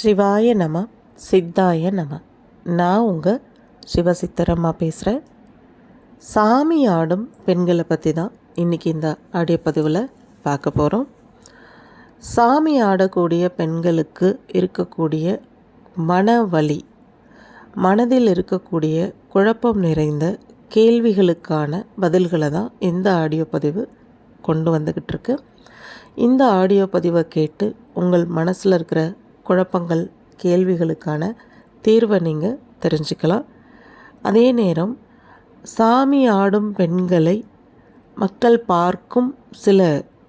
சிவாய நம சித்தாய நம. நான் உங்கள் சிவசித்தரம்மா பேசுகிறேன் சாமி ஆடும் பெண்களை பற்றி தான் இன்றைக்கி இந்த ஆடியோ பதிவில் பார்க்க போகிறோம் சாமி ஆடக்கூடிய பெண்களுக்கு இருக்கக்கூடிய மன வலி மனதில் இருக்கக்கூடிய குழப்பம் நிறைந்த கேள்விகளுக்கான பதில்களை தான் இந்த ஆடியோ பதிவு கொண்டு வந்துக்கிட்டு இருக்கு. இந்த ஆடியோ பதிவை கேட்டு உங்கள் மனசில் இருக்கிற குழப்பங்கள் கேள்விகளுக்கான தீர்வை நீங்கள் தெரிஞ்சுக்கலாம். அதே நேரம் சாமி ஆடும் பெண்களை மக்கள் பார்க்கும் சில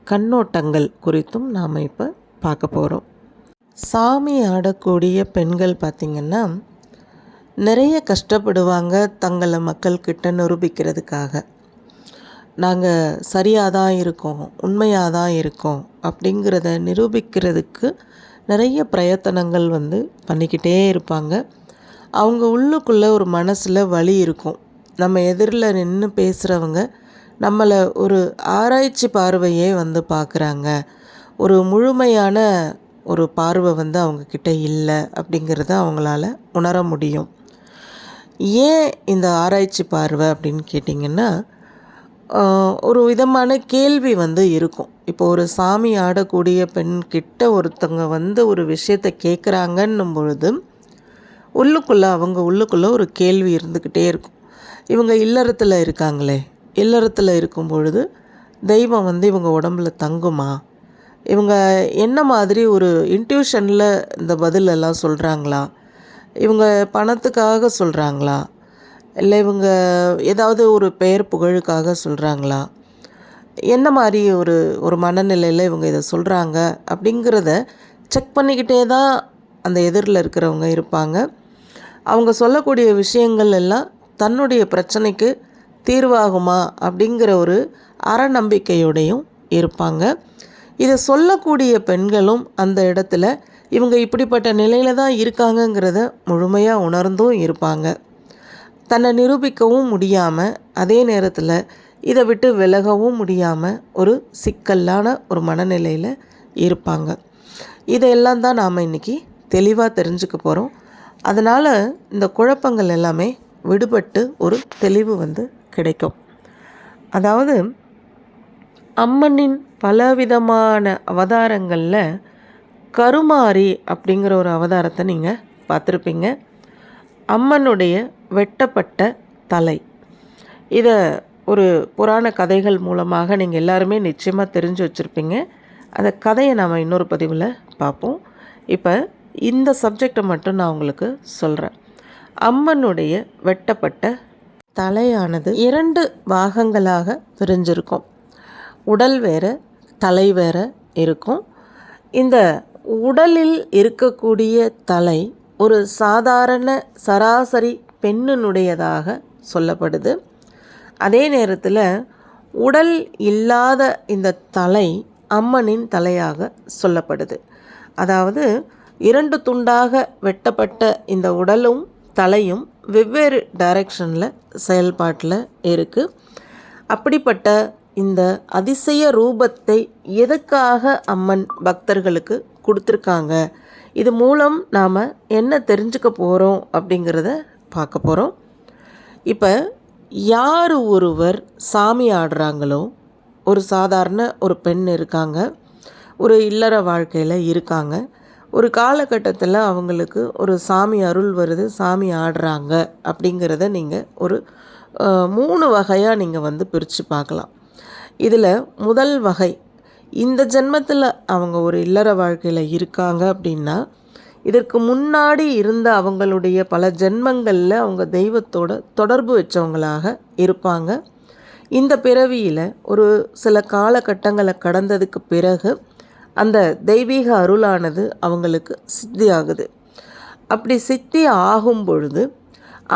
கண்ணோட்டங்கள் குறித்தும் நாம் இப்போ பார்க்க போகிறோம் சாமி ஆடக்கூடிய பெண்கள் பார்த்திங்கன்னா நிறைய கஷ்டப்படுவாங்க தங்களை மக்கள்கிட்ட நிரூபிக்கிறதுக்காக. நாங்கள் சரியாக தான் இருக்கோம் உண்மையாக தான் இருக்கோம் அப்படிங்கிறத நிரூபிக்கிறதுக்கு நிறைய பிரயத்தனங்கள் வந்து பண்ணிக்கிட்டே இருப்பாங்க. அவங்க உள்ளுக்குள்ளே ஒரு மனசில் வலி இருக்கும். நம்ம எதிரில் நின்று பேசுகிறவங்க நம்மளை ஒரு ஆராய்ச்சி பார்வையே வந்து பார்க்குறாங்க ஒரு முழுமையான ஒரு பார்வை வந்து அவங்கக்கிட்ட இல்லை அப்படிங்கிறத அவங்களால உணர முடியும். ஏன் இந்த ஆராய்ச்சி பார்வை அப்படின்னு கேட்டிங்கன்னா ஒரு விதமான கேள்வி வந்து இருக்கும். இப்போ ஒரு சாமி ஆடக்கூடிய பெண் கிட்ட ஒருத்தவங்க வந்து ஒரு விஷயத்தை கேட்குறாங்கன்னும் பொழுது உள்ளுக்குள்ளே அவங்க உள்ளுக்குள்ளே ஒரு கேள்வி இருந்துக்கிட்டே இருக்கும். இவங்க இல்லறத்தில் இருக்காங்களே இல்லறத்தில் இருக்கும் பொழுது தெய்வம் வந்து இவங்க உடம்புல தங்குமா? இவங்க என்ன மாதிரி ஒரு இன்ட்யூஷனில் இந்த பதிலெல்லாம் சொல்கிறாங்களா இவங்க பணத்துக்காக சொல்கிறாங்களா இல்லை இவங்க ஏதாவது ஒரு பெயர் புகழுக்காக சொல்கிறாங்களா என்ன மாதிரி ஒரு ஒரு மனநிலையில் இவங்க இதை சொல்கிறாங்க அப்படிங்கிறத செக் பண்ணிக்கிட்டே தான் அந்த எதிரில் இருக்கிறவங்க இருப்பாங்க. அவங்க சொல்லக்கூடிய விஷயங்கள் எல்லாம் தன்னுடைய பிரச்சனைக்கு தீர்வாகுமா அப்படிங்கிற ஒரு அறநம்பிக்கையோடையும் இருப்பாங்க. இதை சொல்லக்கூடிய பெண்களும் அந்த இடத்துல இவங்க இப்படிப்பட்ட நிலையில் தான் இருக்காங்கங்கிறத முழுமையாக உணர்ந்தும் இருப்பாங்க. தன்னை நிரூபிக்கவும் முடியாமல் அதே நேரத்தில் இதை விட்டு விலகவும் முடியாமல் ஒரு சிக்கலான ஒரு மனநிலையில் இருப்பாங்க. இதையெல்லாம் தான் நாம் இன்றைக்கி தெளிவாக தெரிஞ்சுக்க போகிறோம் அதனால் இந்த குழப்பங்கள் எல்லாமே விடுபட்டு ஒரு தெளிவு வந்து கிடைக்கும். அதாவது அம்மனின் பலவிதமான அவதாரங்களில் கருமாரி அப்படிங்கிற ஒரு அவதாரத்தை நீங்கள் பார்த்துருப்பீங்க. அம்மனுடைய வெட்டப்பட்ட தலை. இதை ஒரு புராண கதைகள் மூலமாக நீங்கள் எல்லாருமே நிச்சயமாக தெரிஞ்சு வச்சுருப்பீங்க. அந்த கதையை நாம் இன்னொரு பதிவில் பார்ப்போம் இப்போ இந்த சப்ஜெக்டை மட்டும் நான் உங்களுக்கு சொல்கிறேன் அம்மனுடைய வெட்டப்பட்ட தலையானது இரண்டு பாகங்களாக பிரிஞ்சிருக்கும். உடல் வேறு தலை வேறு இருக்கும். இந்த உடலில் இருக்கக்கூடிய தலை ஒரு சாதாரண சராசரி பெண்ணினுடையதாக சொல்லப்படுது. அதே நேரத்தில் உடல் இல்லாத இந்த தலை அம்மனின் தலையாக சொல்லப்படுது. அதாவது இரண்டு துண்டாக வெட்டப்பட்ட இந்த உடலும் தலையும் வெவ்வேறு டைரக்ஷனில் செயல்பாட்டில் இருக்குது அப்படிப்பட்ட இந்த அதிசய ரூபத்தை எதுக்காக அம்மன் பக்தர்களுக்கு கொடுத்துருக்காங்க? இது மூலம் நாம் என்ன தெரிஞ்சுக்க போகிறோம் அப்படிங்கிறத பார்க்க போகிறோம் இப்போ யார் ஒருவர் சாமி ஆடுறாங்களோ ஒரு சாதாரண ஒரு பெண் இருக்காங்க ஒரு இல்லற வாழ்க்கையில் இருக்காங்க ஒரு காலகட்டத்தில் அவங்களுக்கு ஒரு சாமி அருள் வருது சாமி ஆடுறாங்க அப்படிங்கிறத நீங்கள் ஒரு மூணு வகையாக நீங்கள் வந்து பிரித்து பார்க்கலாம். இதில் முதல் வகை இந்த ஜென்மத்தில் அவங்க ஒரு இல்லற வாழ்க்கையில் இருக்காங்க அப்படின்னா இதற்கு முன்னாடி இருந்த அவங்களுடைய பல ஜென்மங்களில் அவங்க தெய்வத்தோட தொடர்பு வச்சவங்களாக இருப்பாங்க. இந்த பிறவியில் ஒரு சில காலகட்டங்களை கடந்ததுக்கு பிறகு அந்த தெய்வீக அருளானது அவங்களுக்கு சித்தி ஆகுது அப்படி சித்தி ஆகும் பொழுது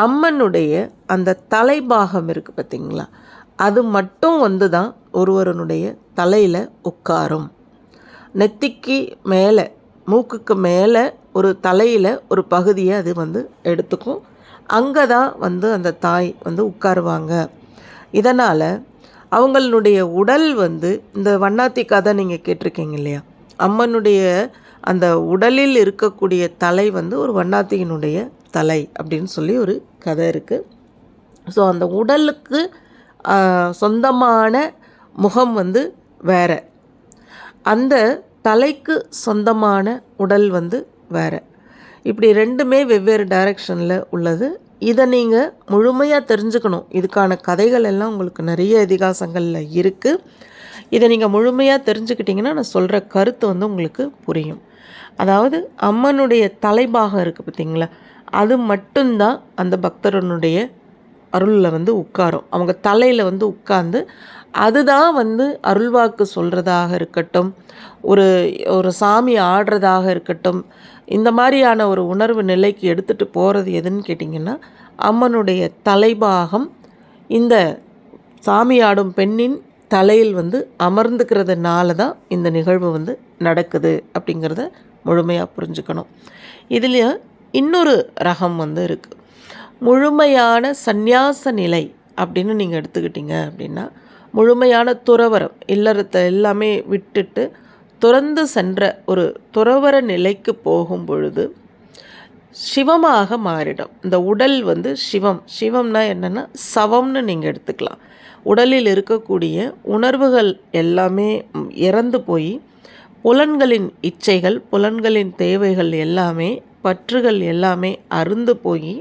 அம்மனுடைய அந்த தலைபாகம் இருக்குது பார்த்திங்களா அது மட்டும் வந்து தான் ஒருவருனுடைய தலையில் உட்காரும். நெத்திக்கு மேலே மூக்குக்கு மேலே ஒரு தலையில் ஒரு பகுதியை அது வந்து எடுத்துக்கும். அங்கே தான் வந்து அந்த தாய் வந்து உட்காருவாங்க. இதனால் அவங்களுடைய உடல் வந்து இந்த வண்ணாத்தி கதை நீங்கள் கேட்டிருக்கீங்க இல்லையா? அம்மனுடைய அந்த உடலில் இருக்கக்கூடிய தலை வந்து ஒரு வண்ணாத்தியினுடைய தலை அப்படின்னு சொல்லி ஒரு கதை இருக்குது ஸோ அந்த உடலுக்கு சொந்தமான முகம் வந்து வேற. அந்த தலைக்கு சொந்தமான உடல் வந்து வேற. இப்படி ரெண்டுமே வெவ்வேறு டைரக்ஷனில் உள்ளது. இதை நீங்கள் முழுமையாக தெரிஞ்சுக்கணும். இதுக்கான கதைகள் எல்லாம் உங்களுக்கு நிறைய இதிகாசங்களில் இருக்குது இதை நீங்கள் முழுமையாக தெரிஞ்சுக்கிட்டிங்கன்னா நான் சொல்கிற கருத்து வந்து உங்களுக்கு புரியும். அதாவது அம்மனுடைய தலைபாகம் இருக்குது பார்த்திங்களா? அது மட்டும்தான் அந்த பக்தரனுடைய அருளில் வந்து உட்காரும். அவங்க தலையில் வந்து உட்கார்ந்து அதுதான் வந்து அருள்வாக்கு சொல்கிறதாக இருக்கட்டும் ஒரு ஒரு சாமி ஆடுறதாக இருக்கட்டும் இந்த மாதிரியான ஒரு உணர்வு நிலைக்கு எடுத்துகிட்டு போகிறது எதுன்னு கேட்டிங்கன்னா அம்மனுடைய தலைபாகம் இந்த சாமி ஆடும் பெண்ணின் தலையில் வந்து அமர்ந்துக்கிறதுனால தான் இந்த நிகழ்வு வந்து நடக்குது அப்படிங்கிறத முழுமையாக புரிஞ்சுக்கணும். இதில் இன்னொரு ரகம் வந்து இருக்குது முழுமையான சந்நியாச நிலை அப்படின்னு நீங்கள் எடுத்துக்கிட்டீங்க அப்படின்னா முழுமையான துறவரம் இல்லறத்தை எல்லாமே விட்டுட்டு துறந்து சென்ற ஒரு துறவர நிலைக்கு போகும் பொழுது சிவமாக மாறிடும். இந்த உடல் வந்து சிவம். சிவம்னா என்னென்னா சவம்னு நீங்கள் எடுத்துக்கலாம். உடலில் இருக்கக்கூடிய உணர்வுகள் எல்லாமே இறந்து போய் புலன்களின் இச்சைகள் புலன்களின் தேவைகள் எல்லாமே பற்றுகள் எல்லாமே அருந்து போய்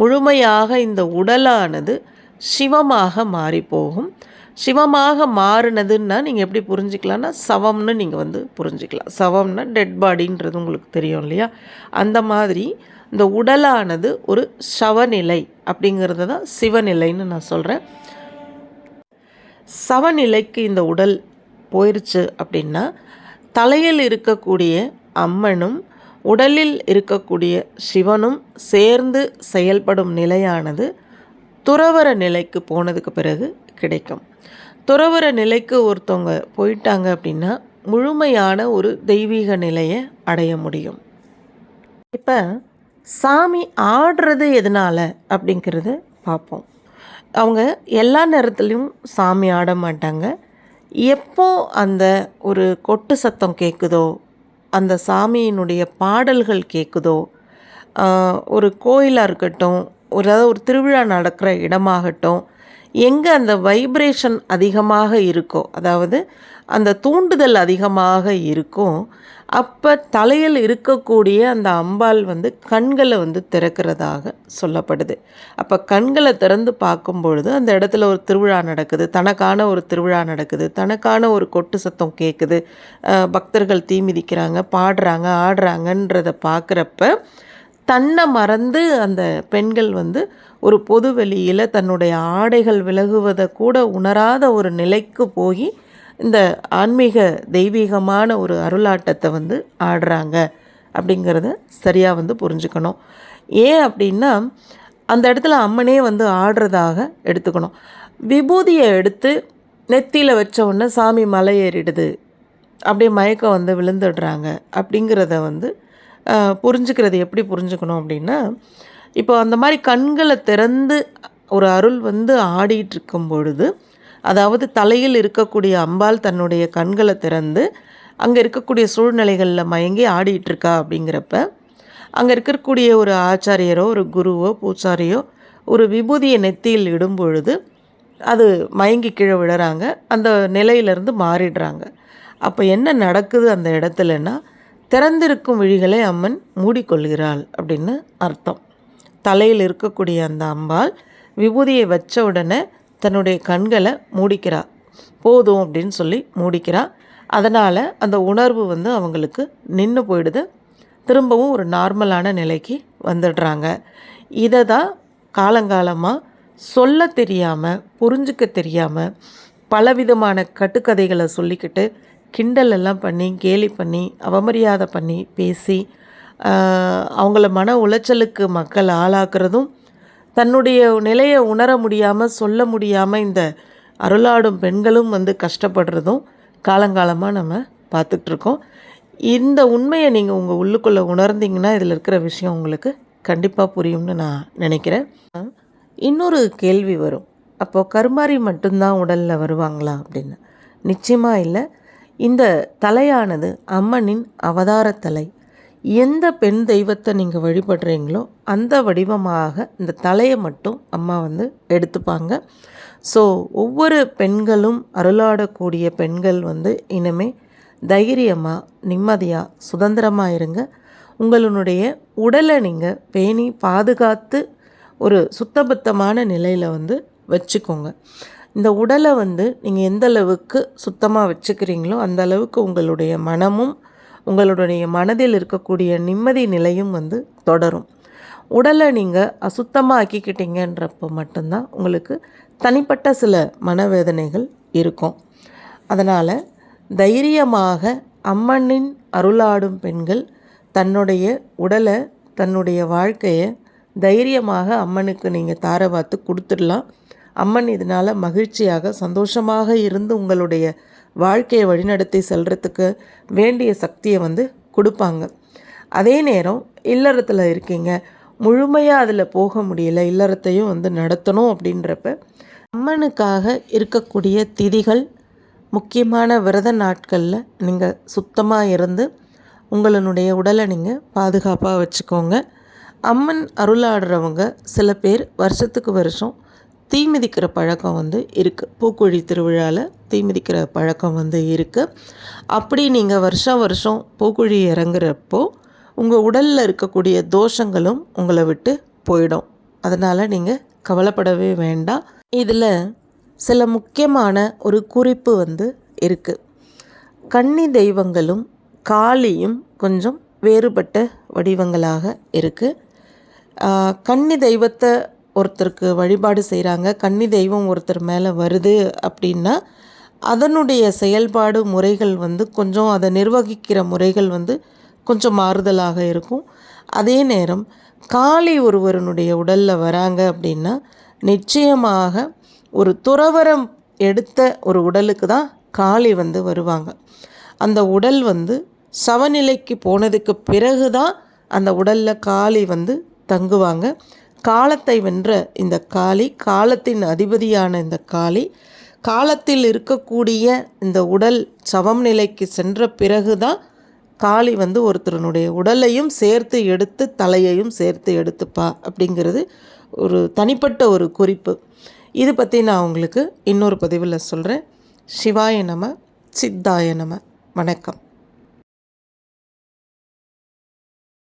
முழுமையாக இந்த உடலானது சிவமாக மாறிப்போகும். சிவமாக மாறினதுன்னா நீங்கள் எப்படி புரிஞ்சுக்கலாம்னா சவம்னு நீங்கள் வந்து புரிஞ்சுக்கலாம். சவம்னா டெட் பாடின்றது உங்களுக்கு தெரியும் இல்லையா? அந்த மாதிரி இந்த உடலானது ஒரு சவநிலை அப்படிங்கிறது தான் சிவநிலைன்னு நான் சொல்கிறேன் சவநிலைக்கு இந்த உடல் போயிடுச்சு அப்படின்னா தலையில் இருக்கக்கூடிய அம்மனும் உடலில் இருக்கக்கூடிய சிவனும் சேர்ந்து செயல்படும் நிலையானது துறவர நிலைக்கு போனதுக்கு பிறகு கிடைக்கும். துறவர நிலைக்கு ஒருத்தவங்க போயிட்டாங்க அப்படின்னா முழுமையான ஒரு தெய்வீக நிலையை அடைய முடியும். இப்போ சாமி ஆடுறது எதனால் அப்படிங்கிறத பார்ப்போம். அவங்க எல்லா நேரத்துலையும் சாமி ஆட மாட்டாங்க. எப்போ அந்த ஒரு கொட்டு சத்தம் கேட்குதோ அந்த சாமியினுடைய பாடல்கள் கேட்குதோ ஒரு கோயிலாக இருக்கட்டும் ஒரு அதாவது ஒரு திருவிழா நடக்கிற இடமாகட்டும் எங்கே அந்த வைப்ரேஷன் அதிகமாக இருக்கோ அதாவது அந்த தூண்டுதல் அதிகமாக இருக்கும் அப்போ தலையில் இருக்கக்கூடிய அந்த அம்பாள் வந்து கண்களை வந்து திறக்கிறதாக சொல்லப்படுது. அப்போ கண்களை திறந்து பார்க்கும் பொழுது அந்த இடத்துல ஒரு திருவிழா நடக்குது தனக்கான ஒரு திருவிழா நடக்குது தனக்கான ஒரு கொட்டு சத்தம் கேட்குது பக்தர்கள் தீ மிதிக்கிறாங்க பாடுறாங்க ஆடுறாங்கன்றதை பார்க்குறப்ப தன்னை மறந்து அந்த பெண்கள் வந்து ஒரு பொது வெளியில் தன்னுடைய ஆடைகள் விலகுவதை கூட உணராத ஒரு நிலைக்கு போய் இந்த ஆன்மீக தெய்வீகமான ஒரு அருளாட்டத்தை வந்து ஆடுறாங்க அப்படிங்கிறத சரியாக வந்து புரிஞ்சுக்கணும். ஏன் அப்படின்னா அந்த இடத்துல அம்மனே வந்து ஆடுறதாக எடுத்துக்கணும். விபூதியை எடுத்து நெத்தியில் வச்ச உடனே சாமி மலை ஏறிடுது அப்படியே மயக்கம் வந்து விழுந்துடுறாங்க அப்படிங்கிறத வந்து புரிஞ்சுக்கிறது எப்படி புரிஞ்சுக்கணும் அப்படின்னா இப்போ அந்த மாதிரி கண்களை திறந்து ஒரு அருள் வந்து ஆடிட்டுருக்கும் பொழுது அதாவது தலையில் இருக்கக்கூடிய அம்பாள் தன்னுடைய கண்களை திறந்து அங்கே இருக்கக்கூடிய சூழ்நிலைகளில் மயங்கி ஆடிட்டுருக்கா அப்படிங்கிறப்ப அங்கே இருக்கக்கூடிய ஒரு ஆச்சாரியரோ ஒரு குருவோ பூச்சாரியோ ஒரு விபூதியை நெத்தியில் இடும் பொழுது அது மயங்கி கீழே விழுறாங்க அந்த நிலையிலிருந்து மாறிடுறாங்க. அப்போ என்ன நடக்குது அந்த இடத்துலன்னா திறந்திருக்கும் விழிகளை அம்மன் மூடிக்கொள்கிறாள் அப்படின்னு அர்த்தம். தலையில் இருக்கக்கூடிய அந்த அம்பாள் விபூதியை வச்ச உடனே தன்னுடைய கண்களை மூடிக்கிறா. போதும் அப்படின்னு சொல்லி மூடிக்கிறா. அதனால் அந்த உணர்வு வந்து அவங்களுக்கு நின்று போயிடுது. திரும்பவும் ஒரு நார்மலான நிலைக்கு வந்துடுறாங்க. இதை தான் காலங்காலமாக சொல்ல தெரியாமல் புரிஞ்சுக்க தெரியாமல் பலவிதமான கட்டுக்கதைகளை சொல்லிக்கிட்டு கிண்டல் எல்லாம் பண்ணி கேலி பண்ணி அவமரியாதை பண்ணி பேசி அவங்கள மன உளைச்சலுக்கு மக்கள் ஆளாக்குறதும் தன்னுடைய நிலையை உணர முடியாமல் சொல்ல முடியாமல் இந்த அருளாடும் பெண்களும் வந்து கஷ்டப்படுறதும் காலங்காலமாக நம்ம பார்த்துட்ருக்கோம் இந்த உண்மையை நீங்கள் உங்கள் உள்ளுக்குள்ளே உணர்ந்தீங்கன்னா இதில் இருக்கிற விஷயம் உங்களுக்கு கண்டிப்பாக புரியும்னு நான் நினைக்கிறேன். இன்னொரு கேள்வி வரும். அப்போது கருமாரி மட்டும்தான் உடலில் வருவாங்களா அப்படின்னு. நிச்சயமாக இல்லை. இந்த தலையானது அம்மனின் அவதார தலை. எந்த பெண் தெய்வத்தை நீங்கள் வழிபடுறீங்களோ அந்த வடிவமாக இந்த தலையை மட்டும் அம்மா வந்து எடுத்துப்பாங்க. ஸோ ஒவ்வொரு பெண்களும் அருளாடக்கூடிய பெண்கள் வந்து இனிமே தைரியமாக நிம்மதியாக சுதந்திரமாக இருங்க. உங்களுடைய உடலை நீங்கள் பேணி பாதுகாத்து ஒரு சுத்தபத்தமான நிலையில் வந்து வச்சுக்கோங்க. இந்த உடலை வந்து நீங்கள் எந்த அளவுக்கு சுத்தமாக வச்சுக்கிறீங்களோ அந்த அளவுக்கு உங்களுடைய மனமும் உங்களுடைய மனதில் இருக்கக்கூடிய நிம்மதி நிலையும் வந்து தொடரும். உடலை நீங்கள் அசுத்தமாக ஆக்கிக்கிட்டீங்கன்றப்போ மட்டும்தான் உங்களுக்கு தனிப்பட்ட சில மனவேதனைகள் இருக்கும். அதனால் தைரியமாக அம்மனின் அருளாடும் பெண்கள் தன்னுடைய உடலை தன்னுடைய வாழ்க்கையை தைரியமாக அம்மனுக்கு நீங்கள் தார பார்த்து கொடுத்துடலாம். அம்மன் இதனால் மகிழ்ச்சியாக சந்தோஷமாக இருந்து உங்களுடைய வாழ்க்கையை வழிநடத்தி செல்கிறதுக்கு வேண்டிய சக்தியை வந்து கொடுப்பாங்க. அதே நேரம் இல்லறத்தில் இருக்கீங்க. முழுமையாக அதில் போக முடியல. இல்லறத்தையும் வந்து நடத்தணும் அப்படின்றப்ப அம்மனுக்காக இருக்கக்கூடிய திதிகள் முக்கியமான விரத நாட்களில் நீங்கள் சுத்தமாக இருந்து உங்களுடைய உடலை நீங்கள் பாதுகாப்பாக வச்சுக்கோங்க. அம்மன் அருளாடுறவங்க சில பேர் வருஷத்துக்கு வருஷம் தீ மிதிக்கிற பழக்கம் வந்து இருக்குது பூக்குழி திருவிழாவில் தீ மிதிக்கிற பழக்கம் வந்து இருக்குது அப்படி நீங்கள் வருஷம் வருஷம் பூக்குழி இறங்குறப்போ உங்கள் உடலில் இருக்கக்கூடிய தோஷங்களும் உங்களை விட்டு போயிடும். அதனால் நீங்கள் கவலைப்படவே வேண்டாம். இதில் சில முக்கியமான ஒரு குறிப்பு வந்து இருக்குது கன்னி தெய்வங்களும் காளியும் கொஞ்சம் வேறுபட்ட வடிவங்களாக இருக்குது கன்னி தெய்வத்தை ஒருத்தருக்கு வழிபாடு செய்கிறாங்க கன்னி தெய்வம் ஒருத்தர் மேலே வருது அப்படின்னா அதனுடைய செயல்பாடு முறைகள் வந்து கொஞ்சம் அதை நிர்வகிக்கிற முறைகள் வந்து கொஞ்சம் மாறுதலாக இருக்கும். அதே நேரம் காளி ஒருவருனுடைய உடலில் வராங்க அப்படின்னா நிச்சயமாக ஒரு துறவரம் எடுத்த ஒரு உடலுக்கு தான் காளி வந்து வருவாங்க. அந்த உடல் வந்து சவநிலைக்கு போனதுக்கு பிறகு தான் அந்த உடலில் காளி வந்து தங்குவாங்க. காலத்தை வென்ற இந்த காளி காலத்தின் அதிபதியான இந்த காளி காலத்தில் இருக்கக்கூடிய இந்த உடல் சவம் நிலைக்கு சென்ற பிறகு தான் காளி வந்து ஒருத்தருனுடைய உடலையும் சேர்த்து எடுத்து தலையையும் சேர்த்து எடுத்துப்பா அப்படிங்கிறது ஒரு தனிப்பட்ட ஒரு குறிப்பு. இது பற்றி நான் உங்களுக்கு இன்னொரு பதிவில் சொல்கிறேன் சிவாய நம சித்தாய நம. வணக்கம்.